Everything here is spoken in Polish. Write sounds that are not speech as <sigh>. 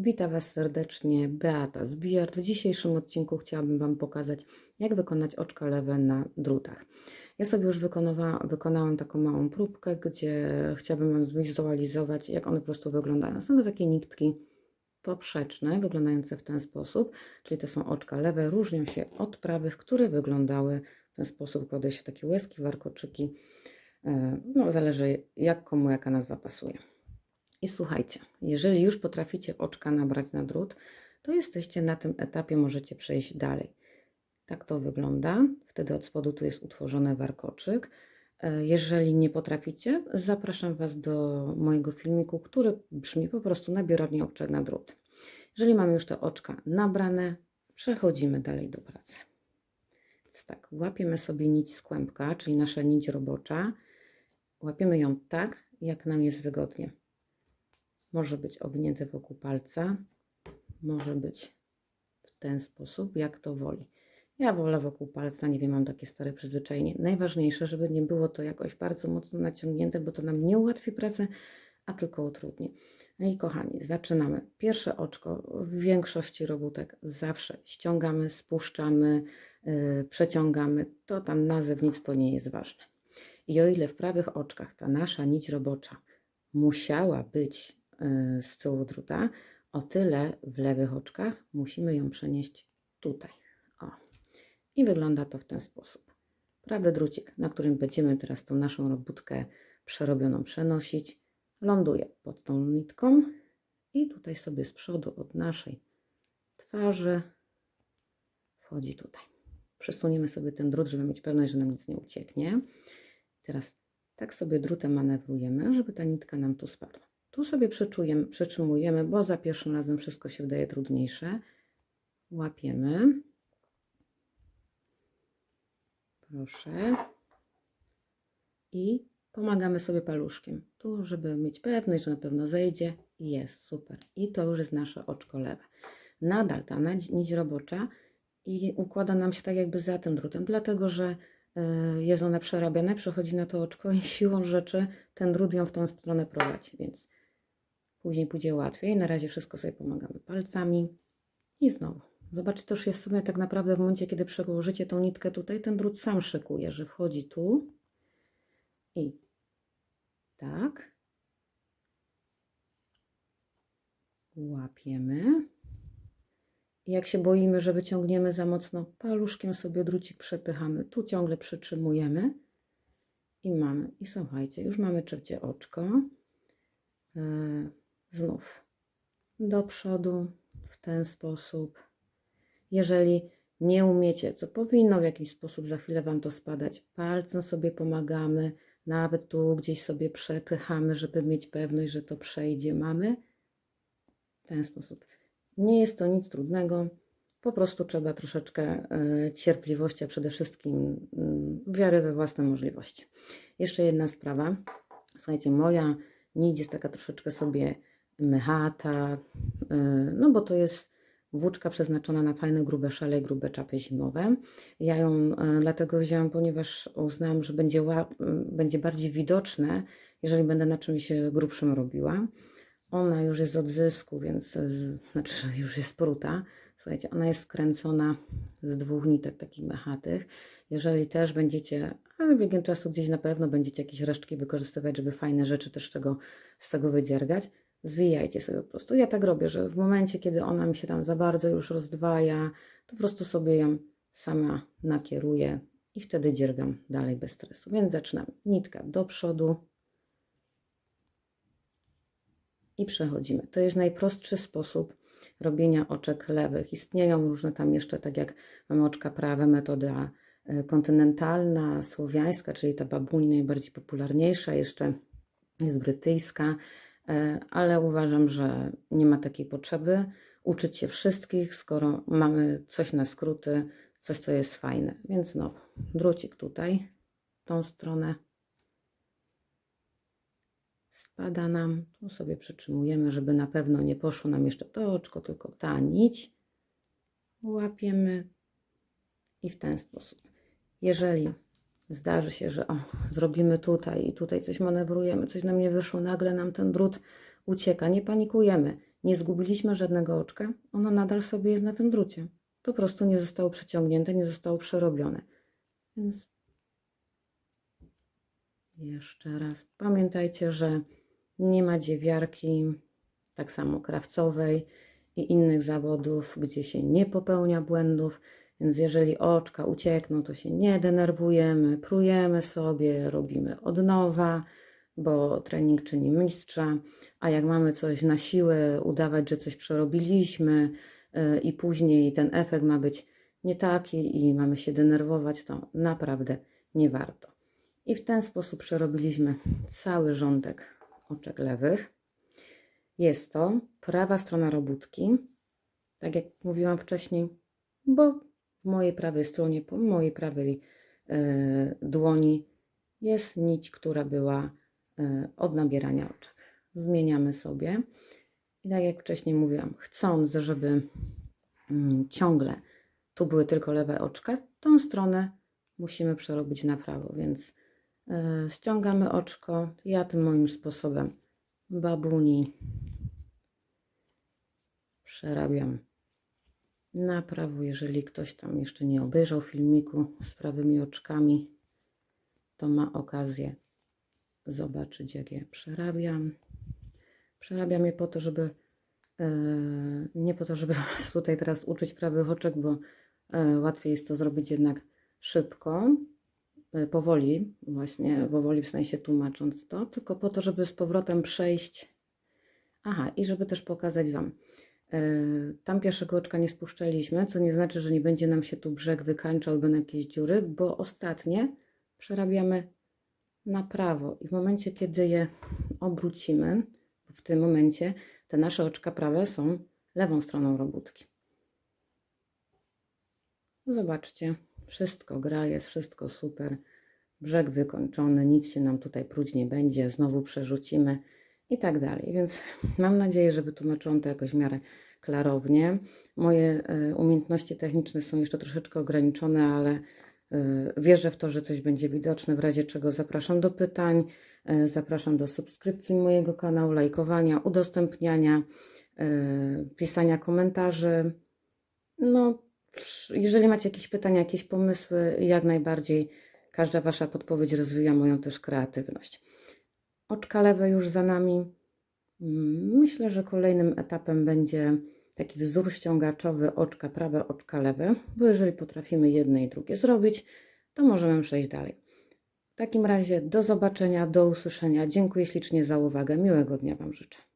Witam Was serdecznie, Beata z Biard. W dzisiejszym odcinku chciałabym Wam pokazać, jak wykonać oczka lewe na drutach. Ja sobie już wykonałam taką małą próbkę, gdzie chciałabym zwizualizować, jak one po prostu wyglądają. Są to takie nitki poprzeczne, wyglądające w ten sposób, czyli to są oczka lewe, różnią się od prawych, które wyglądały w ten sposób. Kładę się takie łezki, warkoczyki, e, no zależy jak komu jaka nazwa pasuje. I słuchajcie, jeżeli już potraficie oczka nabrać na drut, to jesteście na tym etapie, możecie przejść dalej. Tak to wygląda. Wtedy od spodu tu jest utworzony warkoczyk. E, Jeżeli nie potraficie, zapraszam Was do mojego filmiku, który brzmi po prostu nabieranie oczek na drut. Jeżeli mamy już te oczka nabrane, przechodzimy dalej do pracy. Więc tak, łapiemy sobie nić z kłębka, czyli nasza nić robocza. Łapiemy ją tak, jak nam jest wygodnie. Może być owinięte wokół palca, może być w ten sposób, jak to woli. Ja wolę wokół palca, nie wiem, mam takie stare przyzwyczajenie. Najważniejsze, żeby nie było to jakoś bardzo mocno naciągnięte, bo to nam nie ułatwi pracy, a tylko utrudni. No i kochani, zaczynamy. Pierwsze oczko w większości robótek zawsze ściągamy, spuszczamy, yy, przeciągamy. To tam nazewnictwo nie jest ważne. I o ile w prawych oczkach ta nasza nić robocza musiała być z tyłu druta, o tyle w lewych oczkach musimy ją przenieść tutaj. O. I wygląda to w ten sposób. Prawy drucik, na którym będziemy teraz tą naszą robótkę przerobioną przenosić, ląduje pod tą nitką i tutaj sobie z przodu od naszej twarzy wchodzi tutaj. Przesuniemy sobie ten drut, żeby mieć pewność, że nam nic nie ucieknie. Teraz tak sobie drutem manewrujemy, żeby ta nitka nam tu spadła. Tu sobie przytrzymujemy, bo za pierwszym razem wszystko się wydaje trudniejsze. Łapiemy. Proszę. I pomagamy sobie paluszkiem. Tu, żeby mieć pewność, że na pewno zejdzie. Jest, super. I to już jest nasze oczko lewe. Nadal ta nić robocza i układa nam się tak jakby za tym drutem, dlatego że y, jest ona przerabiana, przechodzi na to oczko i siłą rzeczy ten drut ją w tą stronę prowadzi, więc później pójdzie łatwiej. Na razie wszystko sobie pomagamy palcami i znowu. Zobaczcie, to już jest sobie tak naprawdę w momencie, kiedy przełożycie tą nitkę tutaj, ten drut sam szykuje, że wchodzi tu i tak. Łapiemy. Jak się boimy, że wyciągniemy za mocno, paluszkiem sobie drucik przepychamy. Tu ciągle przytrzymujemy i mamy. I słuchajcie, już mamy trzecie oczko. Yy, znów do przodu w ten sposób. Jeżeli nie umiecie, co powinno w jakiś sposób za chwilę Wam to spadać, palcem sobie pomagamy, nawet tu gdzieś sobie przepychamy, żeby mieć pewność, że to przejdzie. Mamy w ten sposób. Nie jest to nic trudnego, po prostu trzeba troszeczkę y, cierpliwości, a przede wszystkim y, wiary we własne możliwości. Jeszcze jedna sprawa. Słuchajcie, moja nić jest taka troszeczkę sobie mychata, y, no bo to jest włóczka przeznaczona na fajne, grube szale, grube czapy zimowe. Ja ją y, dlatego wzięłam, ponieważ uznałam, że będzie, y, będzie bardziej widoczne, jeżeli będę na czymś grubszym robiła. Ona już jest odzysku, więc znaczy, już jest pruta. Słuchajcie, ona jest skręcona z dwóch nitek takich mechatych. Jeżeli też będziecie, ale biegiem czasu gdzieś na pewno będziecie jakieś resztki wykorzystywać, żeby fajne rzeczy też tego, z tego wydziergać, zwijajcie sobie po prostu. Ja tak robię, że w momencie, kiedy ona mi się tam za bardzo już rozdwaja, to po prostu sobie ją sama nakieruję i wtedy dziergam dalej bez stresu. Więc zaczynamy. Nitka do przodu, i przechodzimy. To jest najprostszy sposób robienia oczek lewych. Istnieją różne tam jeszcze, tak jak mamy oczka prawe, metoda e, kontynentalna, słowiańska, czyli ta babuni najbardziej popularniejsza, jeszcze jest brytyjska, ale uważam, że nie ma takiej potrzeby uczyć się wszystkich, skoro mamy coś na skróty, coś, co jest fajne. Więc znowu, drucik tutaj, tą stronę, spada nam, tu sobie przytrzymujemy, żeby na pewno nie poszło nam jeszcze to oczko, tylko ta nić. Łapiemy i w ten sposób. Jeżeli zdarzy się, że o, zrobimy tutaj i tutaj coś manewrujemy, coś nam nie wyszło, nagle nam ten drut ucieka, nie panikujemy. Nie zgubiliśmy żadnego oczka, ono nadal sobie jest na tym drucie. Po prostu nie zostało przeciągnięte, nie zostało przerobione. Więc jeszcze raz pamiętajcie, że nie ma dziewiarki, tak samo krawcowej i innych zawodów, gdzie się nie popełnia błędów. Więc jeżeli oczka uciekną, to się nie denerwujemy, prujemy sobie, robimy od nowa, bo trening czyni mistrza. A jak mamy coś na siłę, udawać, że coś przerobiliśmy yy, i później ten efekt ma być nie taki i mamy się denerwować, to naprawdę nie warto. I w ten sposób przerobiliśmy cały rządek oczek lewych. Jest to prawa strona robótki, tak jak mówiłam wcześniej, bo mojej prawej stronie, po mojej prawej e, dłoni jest nić, która była e, od nabierania oczek. Zmieniamy sobie. I tak jak wcześniej mówiłam, chcąc, żeby mm, ciągle tu były tylko lewe oczka, tą stronę musimy przerobić na prawo, więc e, ściągamy oczko. Ja tym moim sposobem babuni przerabiam na prawo. Jeżeli ktoś tam jeszcze nie obejrzał filmiku z prawymi oczkami, to ma okazję zobaczyć, jak je przerabiam. Przerabiam je po to, żeby e, nie po to, żeby <laughs> Was tutaj teraz uczyć prawych oczek, bo e, łatwiej jest to zrobić jednak szybko, e, powoli, właśnie powoli w sensie tłumacząc to, tylko po to, żeby z powrotem przejść. Aha, i żeby też pokazać Wam. E, Tam pierwszego oczka nie spuszczaliśmy, co nie znaczy, że nie będzie nam się tu brzeg wykańczał, będą jakieś dziury, bo ostatnie przerabiamy na prawo i w momencie, kiedy je obrócimy, w tym momencie te nasze oczka prawe są lewą stroną robótki. Zobaczcie, wszystko gra, jest wszystko super. Brzeg wykończony, nic się nam tutaj pruć nie będzie, znowu przerzucimy i tak dalej. Więc mam nadzieję, że wytłumaczyłam to jakoś w miarę klarownie. Moje e, umiejętności techniczne są jeszcze troszeczkę ograniczone, ale e, wierzę w to, że coś będzie widoczne. W razie czego zapraszam do pytań, e, zapraszam do subskrypcji mojego kanału, lajkowania, udostępniania, pisania komentarzy. No, jeżeli macie jakieś pytania, jakieś pomysły, jak najbardziej każda Wasza podpowiedź rozwija moją też kreatywność. Oczka lewe już za nami. Myślę, że kolejnym etapem będzie taki wzór ściągaczowy oczka prawe, oczka lewe, bo jeżeli potrafimy jedne i drugie zrobić, to możemy przejść dalej. W takim razie do zobaczenia, do usłyszenia. Dziękuję ślicznie za uwagę. Miłego dnia Wam życzę.